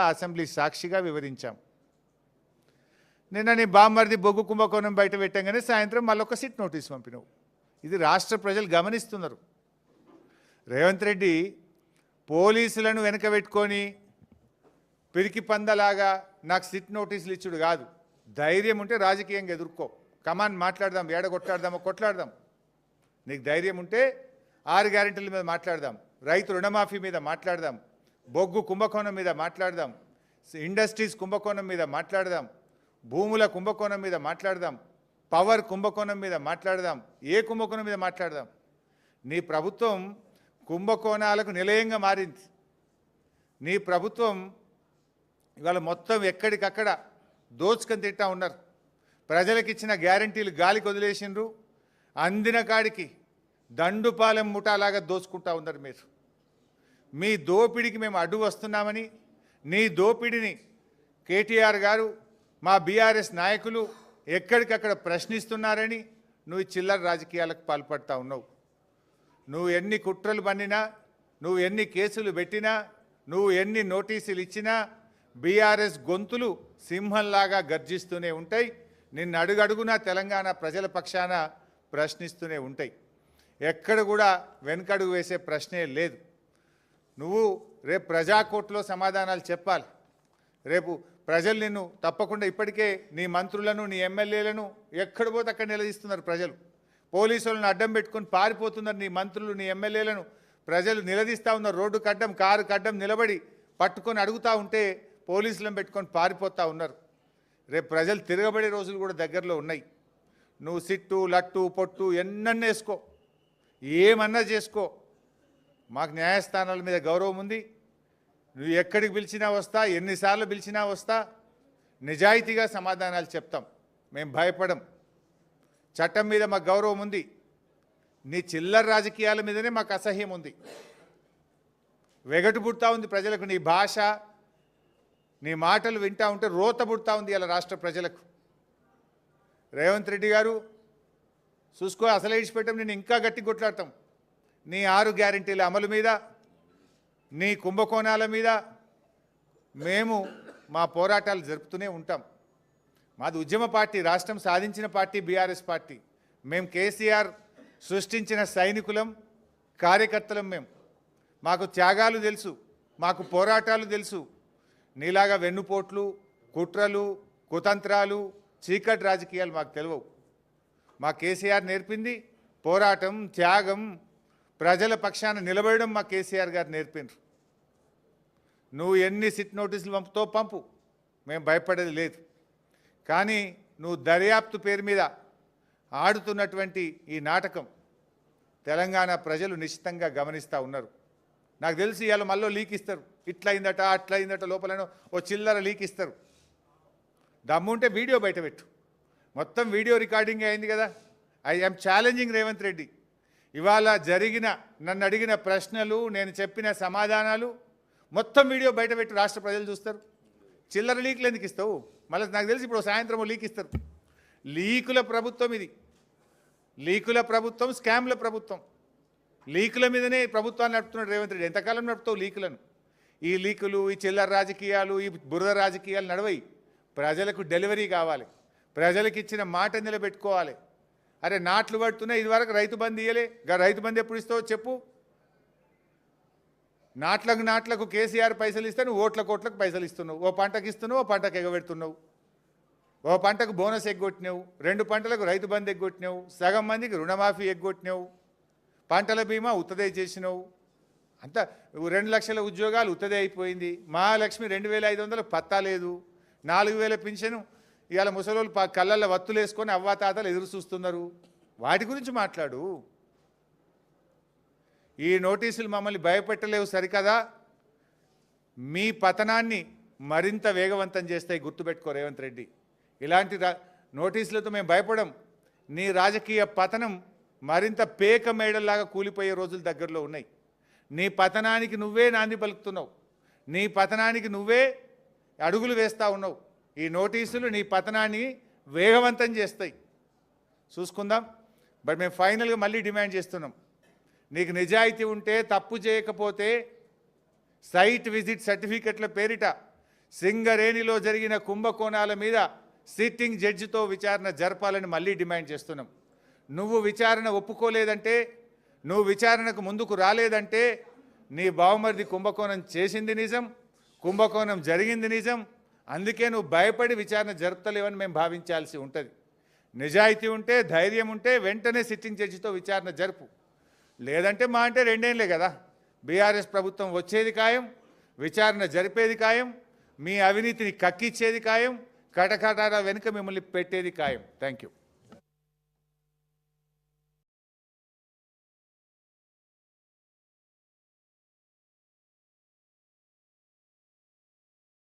Assembly సాక్షిగా వివరించాం. నిన్న నీ బామ్మర్ది బొగ్గు కుంభకోణం బయట పెట్టంగానే సాయంత్రం మళ్ళొక సిట్ నోటీస్ పంపినావు. ఇది రాష్ట్ర ప్రజలు గమనిస్తున్నారు. రేవంత్ రెడ్డి పోలీసులను వెనక పెట్టుకొని పిరికి పందలాగా నాకు సిట్ నోటీసులు ఇచ్చుడు కాదు. ధైర్యం ఉంటే రాజకీయంగా ఎదుర్కో. కమాన్ మాట్లాడదాం ఏడ కొట్లాడదామో కొట్లాడదాం. నీకు ధైర్యం ఉంటే ఆరు గ్యారెంటీల మీద మాట్లాడదాం. రైతు రుణమాఫీ మీద మాట్లాడదాం. బొగ్గు కుంభకోణం మీద మాట్లాడదాం. ఇండస్ట్రీస్ కుంభకోణం మీద మాట్లాడదాం. భూముల కుంభకోణం మీద మాట్లాడదాం. పవర్ కుంభకోణం మీద మాట్లాడదాం. ఏ కుంభకోణం మీద మాట్లాడదాం? నీ ప్రభుత్వం కుంభకోణాలకు నిలయంగా మారింది. నీ ప్రభుత్వం ఇవాళ మొత్తం ఎక్కడికక్కడ దోచుకొని తిట్టా ఉన్నారు. ప్రజలకు ఇచ్చిన గ్యారంటీలు గాలికి వదిలేసిండ్రు అందిన కాడికి దండుపాలెం ముఠాలాగా దోచుకుంటా ఉన్నారు మీరు. మీ దోపిడికి మేము అడ్డు వస్తున్నామని నీ దోపిడిని కేటీఆర్ గారు మా బీఆర్ఎస్ నాయకులు ఎక్కడికక్కడ ప్రశ్నిస్తున్నారని నువ్వు చిల్లర రాజకీయాలకు పాల్పడతా ఉన్నావు. నువ్వు ఎన్ని కుట్రలు పన్నినా నువ్వు ఎన్ని కేసులు పెట్టినా నువ్వు ఎన్ని నోటీసులు ఇచ్చినా బీఆర్ఎస్ గొంతులు సింహంలాగా గర్జిస్తూనే ఉంటాయి. నిన్ను అడుగడుగునా తెలంగాణ ప్రజల పక్షాన ప్రశ్నిస్తూనే ఉంటాయి. ఎక్కడ కూడా వెనకడుగు వేసే ప్రశ్నే లేదు. నువ్వు రేపు ప్రజాకోర్టులో సమాధానాలు చెప్పాలి. రేపు ప్రజలు నిన్ను తప్పకుండా ఇప్పటికే నీ మంత్రులను నీ ఎమ్మెల్యేలను ఎక్కడ పోతే అక్కడ నిలదీస్తున్నారు ప్రజలు. పోలీసులను అడ్డం పెట్టుకొని పారిపోతున్నారు నీ మంత్రులు నీ ఎమ్మెల్యేలను. ప్రజలు నిలదీస్తూ ఉన్నారు రోడ్డు కడ్డం కారు కడ్డం నిలబడి పట్టుకొని అడుగుతూ ఉంటే పోలీసులను పెట్టుకొని పారిపోతూ ఉన్నారు. రేపు ప్రజలు తిరగబడే రోజులు కూడా దగ్గరలో ఉన్నాయి. నువ్వు సిట్టు లట్టు పొట్టు ఎన్నన్నా వేసుకో. ఏమన్నా చేసుకో. మాకు న్యాయస్థానాల మీద గౌరవం ఉంది. నువ్వు ఎక్కడికి పిలిచినా వస్తా ఎన్నిసార్లు పిలిచినా వస్తా నిజాయితీగా సమాధానాలు చెప్తాం. మేము భయపడం. చట్టం మీద మాకు గౌరవం ఉంది. నీ చిల్లర రాజకీయాల మీదనే మాకు అసహ్యం ఉంది. వెగటు పుడతా ఉంది ప్రజలకు నీ భాష. నీ మాటలు వింటా ఉంటే రోత పుడతా ఉంది ఇలా రాష్ట్ర ప్రజలకు. రేవంత్ రెడ్డి గారు చూసుకో అసలే ఇచ్చిపెట్టాం నేను ఇంకా గట్టి కొట్లాడతాం. నీ ఆరు గ్యారంటీల అమలు మీద నీ కుంభకోణాల మీద మేము మా పోరాటాలు జరుపుతూనే ఉంటాం. మాది ఉద్యమ పార్టీ రాష్ట్రం సాధించిన పార్టీ బీఆర్ఎస్ పార్టీ. మేము కేసీఆర్ సృష్టించిన సైనికులం కార్యకర్తలం మేము మాకు త్యాగాలు తెలుసు మాకు పోరాటాలు తెలుసు. నీలాగా వెన్నుపోట్లు కుట్రలు కుతంత్రాలు చీకటి రాజకీయాలు మాకు తెలియవు మా కేసీఆర్ నేర్పింది పోరాటం త్యాగం ప్రజల పక్షాన నిలబడడం మా కేసీఆర్ గారు నేర్పిండ్రు నువ్వు ఎన్ని సిట్ నోటీసులు పంపుతో పంపు. మేము భయపడేది లేదు. కానీ నువ్వు దర్యాప్తు పేరు మీద ఆడుతున్నటువంటి ఈ నాటకం తెలంగాణ ప్రజలు నిశ్చితంగా గమనిస్తూ ఉన్నారు. నాకు తెలిసి ఇవాళ మళ్ళీ లీక్ ఇస్తారు. ఇట్లా అయిందట లోపలనో అయిందట ఓ చిల్లర లీక్ ఇస్తారు. దమ్ముంటే వీడియో బయట పెట్టు. మొత్తం వీడియో రికార్డింగ్ అయింది కదా. I am challenging Revanth Reddy. ఇవాళ జరిగిన నన్ను అడిగిన ప్రశ్నలు నేను చెప్పిన సమాధానాలు మొత్తం వీడియో బయటపెట్టి రాష్ట్ర ప్రజలు చూస్తారు. చిల్లర లీకులు ఎందుకు ఇస్తావు? మళ్ళీ నాకు తెలిసి ఇప్పుడు సాయంత్రం లీక్ ఇస్తారు. లీకుల ప్రభుత్వం ఇది. లీకుల ప్రభుత్వం స్కామ్ల ప్రభుత్వం. లీకుల మీదనే ప్రభుత్వాన్ని నడుపుతున్నాడు రేవంత్ రెడ్డి. ఎంతకాలం నడుపుతావు లీకులను? ఈ లీకులు ఈ చిల్లర రాజకీయాలు ఈ బురద రాజకీయాలు నడవయి. ప్రజలకు డెలివరీ కావాలి. ప్రజలకు ఇచ్చిన మాట నిలబెట్టుకోవాలి. అరే నాట్లు పడుతున్నాయి ఇదివరకు రైతు బంద్ ఇయ్యలే. రైతు బంద్ ఎప్పుడు ఇస్తావో చెప్పు. నాట్లకు నాట్లకు కేసీఆర్ పైసలు ఇస్తే నువ్వు ఓట్ల కోట్లకు పైసలు ఇస్తున్నావు. ఓ పంటకి ఇస్తున్నావు ఓ పంటకు ఎగబెడుతున్నావు. ఓ పంటకు బోనస్ ఎగ్గొట్టినావు. రెండు పంటలకు రైతు బంద్ ఎగ్గొట్టినావు. సగం మందికి రుణమాఫీ ఎగ్గొట్టినావు. పంటల బీమా ఉత్తదే చేసినావు. అంతా రెండు లక్షల ఉద్యోగాలు ఉత్తదే అయిపోయింది. మహాలక్ష్మి రెండు వేల ఐదు వందలు పత్తా లేదు. నాలుగు వేల పింఛను ఇవాళ ముసలోళ్ళు కళ్ళల్లో వత్తులు వేసుకొని అవ్వాతాతలు ఎదురు చూస్తున్నారు. వాటి గురించి మాట్లాడు. ఈ నోటీసులు మమ్మల్ని భయపెట్టలేవు సరికదా? మీ పతనాన్ని మరింత వేగవంతం చేస్తాయి గుర్తుపెట్టుకో రేవంత్ రెడ్డి. ఇలాంటి రా నోటీసులతో మేము భయపడం నీ రాజకీయ పతనం మరింత పేక మేడల్లాగా కూలిపోయే రోజులు దగ్గరలో ఉన్నాయి. నీ పతనానికి నువ్వే నాంది పలుకుతున్నావు. నీ పతనానికి నువ్వే అడుగులు వేస్తూ ఉన్నావు. ఈ నోటీసులు నీ పతనాన్ని వేగవంతం చేస్తాయి. చూసుకుందాం. బట్ మేము ఫైనల్గా మళ్ళీ డిమాండ్ చేస్తున్నాం. నీకు నిజాయితీ ఉంటే తప్పు చేయకపోతే సైట్ విజిట్ సర్టిఫికెట్ల పేరిట సింగరేణిలో జరిగిన కుంభకోణాల మీద సిట్టింగ్ జడ్జితో విచారణ జరపాలని మళ్ళీ డిమాండ్ చేస్తున్నాం. నువ్వు విచారణ ఒప్పుకోలేదంటే నువ్వు విచారణకు ముందుకు రాలేదంటే నీ బావమరిది కుంభకోణం చేసింది నిజం కుంభకోణం జరిగింది నిజం అందుకే నువ్వు భయపడి విచారణ జరుపుతలేవని మేము భావించాల్సి ఉంటుంది. నిజాయితీ ఉంటే ధైర్యం ఉంటే వెంటనే సిట్టింగ్ జడ్జితో విచారణ జరుపు. లేదంటే మా అంటే రెండేళ్ళే కదా. బీఆర్ఎస్ ప్రభుత్వం వచ్చేది ఖాయం విచారణ జరిపేది ఖాయం మీ అవినీతిని కక్కిచ్చేది ఖాయం కటకటాల వెనుక మిమ్మల్ని పెట్టేది ఖాయం. Thank you